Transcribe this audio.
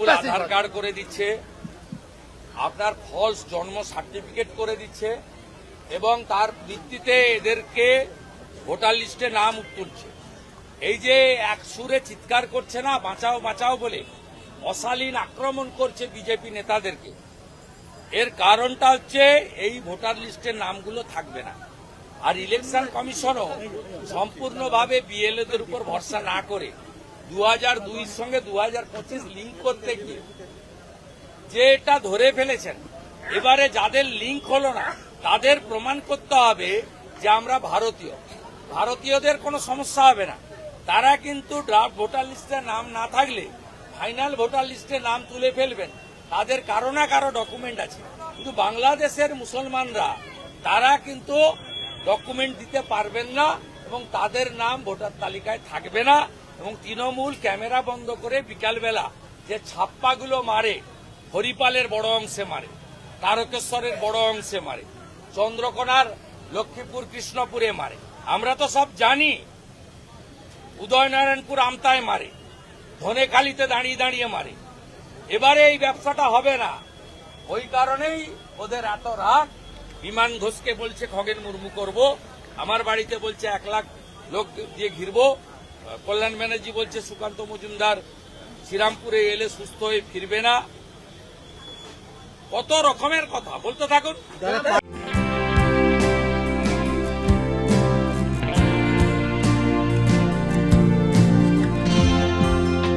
আধার card করে দিচ্ছে আপনার ফলস জন্ম সার্টিফিকেট করে দিচ্ছে এবং তার ভিত্তিতে এদেরকে ভোটার লিস্টে নাম তুলছে এই যে এক সুরে চিৎকার করছে না বাঁচাও বাঁচাও বলে অশালীন আক্রমণ করছে বিজেপি নেতাদেরকে এর কারণটা হচ্ছে এই ভোটার লিস্টের নামগুলো থাকবে না। আর ইলেকশন কমিশনও সম্পূর্ণভাবে বিএলওদের উপর ভরসা না করে দু হাজার দুইয়ের সঙ্গে দু হাজার পঁচিশ লিঙ্ক করতে গিয়ে যে এটা ধরে ফেলেছেন, এবারে যাদের লিঙ্ক হলো না, তাদের প্রমাণ করতে হবে যে আমরা ভারতীয়। ভারতীয়দের কোনো সমস্যা হবে না। তারা কিন্তু ড্রাফট ভোটার লিস্টে নাম না থাকলে ফাইনাল ভোটার লিস্টে নাম তুলে ফেলবেন। তাদের কারও না কারও ডকুমেন্ট আছে। কিন্তু বাংলাদেশের মুসলমানরা, তারা কিন্তু ডকুমেন্ট দিতে পারবেন না এবং তাদের নাম ভোটার তালিকায় থাকবে না। এবং তৃণমূল ক্যামেরা বন্ধ করে বিকালবেলা যে ছাপ্পাগুলো মারে, হরিপালের বড় অংশে মারে, তারকেশ্বরের বড় অংশে মারে, চন্দ্রকোনার লক্ষ্মীপুর, কৃষ্ণপুরে মারে। আমরা তো সব জানি, উদয়নারায়ণপুর আমতায় মারে, ধনেখালিতে দাঁড়িয়ে দাঁড়িয়ে মারে। এবারে এই ব্যবসাটা হবে না। ওই কারণেই ওদের এত রাগ। বিমান ঘোষকে বলছে, খগেন মুর্মু করব, আমার বাড়িতে বলছে, এক লাখ লোক দিয়ে ঘিরবো। কল্যাণ ব্যানার্জি বলছে, সুকান্ত মজুমদার শ্রীরামপুরে এলে সুস্থ হয়ে ফিরবে না। কত রকমের কথা, বলতে থাকুন।